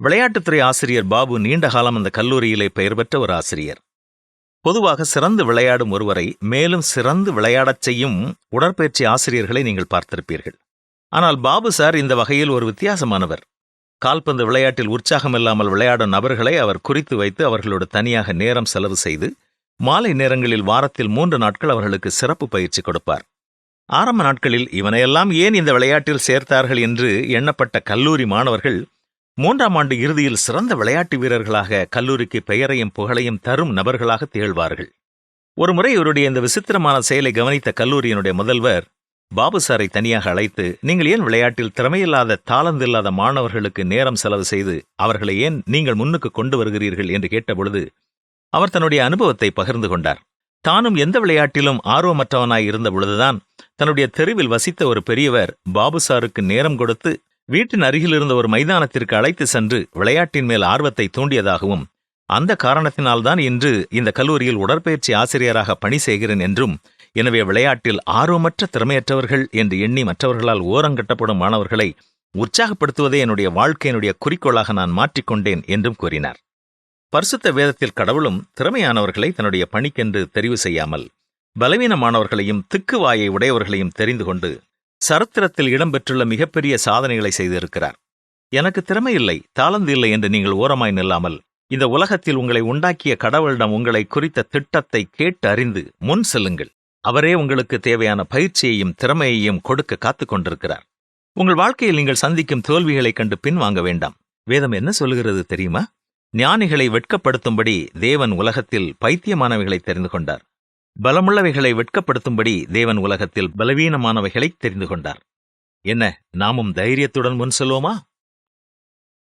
விளையாட்டுத்துறை ஆசிரியர் பாபு நீண்ட காலம் அந்த கல்லூரியிலே பெயர் பெற்ற ஒரு ஆசிரியர். பொதுவாக சிறந்து விளையாடும் ஒருவரை மேலும் சிறந்து விளையாடச் செய்யும் உடற்பயிற்சி ஆசிரியர்களை நீங்கள் பார்த்திருப்பீர்கள். ஆனால் பாபு சார் இந்த வகையில் ஒரு வித்தியாசமானவர். கால்பந்து விளையாட்டில் உற்சாகமில்லாமல் விளையாடும் நபர்களை அவர் குறித்து வைத்து அவர்களோடு தனியாக நேரம் செலவு செய்து மாலை நேரங்களில் வாரத்தில் மூன்று நாட்கள் அவர்களுக்கு சிறப்பு பயிற்சி கொடுப்பார். ஆரம்ப நாட்களில் இவனையெல்லாம் ஏன் இந்த விளையாட்டில் சேர்த்தார்கள் என்று எண்ணப்பட்ட கல்லூரி மாணவர்கள் மூன்றாம் ஆண்டு இறுதியில் சிறந்த விளையாட்டு வீரர்களாக கல்லூரிக்கு பெயரையும் புகழையும் தரும் நபர்களாக திகழ்வார்கள். ஒருமுறை இவருடைய இந்த விசித்திரமான செயலை கவனித்த கல்லூரியினுடைய முதல்வர் பாபு சாரை தனியாக அழைத்து நீங்கள் ஏன் விளையாட்டில் திறமையில்லாத தாளந்தில்லாத மாணவர்களுக்கு நேரம் செலவு செய்து அவர்களை ஏன் நீங்கள் முன்னுக்கு கொண்டு வருகிறீர்கள்? என்று கேட்டபொழுது அவர் தன்னுடைய அனுபவத்தை பகிர்ந்து கொண்டார். தானும் எந்த விளையாட்டிலும் ஆர்வமற்றவனாய் இருந்த பொழுதுதான் தன்னுடைய தெருவில் வசித்த ஒரு பெரியவர் பாபு சாருக்கு நேரம் கொடுத்து வீட்டின் அருகில் இருந்த ஒரு மைதானத்திற்கு அழைத்து சென்று விளையாட்டின் மேல் ஆர்வத்தை தூண்டியதாகவும் அந்த காரணத்தினால்தான் இன்று இந்த கல்லூரியில் உடற்பயிற்சி ஆசிரியராக பணி செய்கிறேன் என்றும் எனவே விளையாட்டில் ஆர்வமற்ற திறமையற்றவர்கள் என்று எண்ணி மற்றவர்களால் ஓரங்கட்டப்படும் மாணவர்களை உற்சாகப்படுத்துவதே என்னுடைய வாழ்க்கையினுடைய குறிக்கோளாக நான் மாற்றிக்கொண்டேன் என்றும் கூறினார். பரிசுத்த வேதத்தில் கடவுளும் திறமையானவர்களை தன்னுடைய பணிக்கென்று தெரிவு செய்யாமல் பலவீனமானவர்களையும் திக்குவாயை உடையவர்களையும் தெரிந்து கொண்டு சரித்திரத்தில் இடம்பெற்றுள்ள மிகப்பெரிய சாதனைகளை செய்திருக்கிறார். எனக்கு திறமை இல்லை தாளந்து இல்லை என்று நீங்கள் ஓரமாய் நில்லாமல் இந்த உலகத்தில் உங்களை உண்டாக்கிய கடவுளிடம் உங்களை குறித்த திட்டத்தை கேட்டு அறிந்து முன் செல்லுங்கள். அவரே உங்களுக்கு தேவையான பயிற்சியையும் திறமையையும் கொடுக்க காத்துக் கொண்டிருக்கிறார். உங்கள் வாழ்க்கையில் நீங்கள் சந்திக்கும் தோல்விகளைக் கண்டு பின்வாங்க வேண்டாம். வேதம் என்ன சொல்லுகிறது தெரியுமா? ஞானிகளை வெட்கப்படுத்தும்படி தேவன் உலகத்தில் பைத்தியமானவைகளை தெரிந்து கொண்டார். பலமுள்ளவைகளை வெட்கப்படுத்தும்படி தேவன் உலகத்தில் பலவீனமானவைகளை தெரிந்து கொண்டார். என்ன நாமும் தைரியத்துடன் முன் செல்வோமா?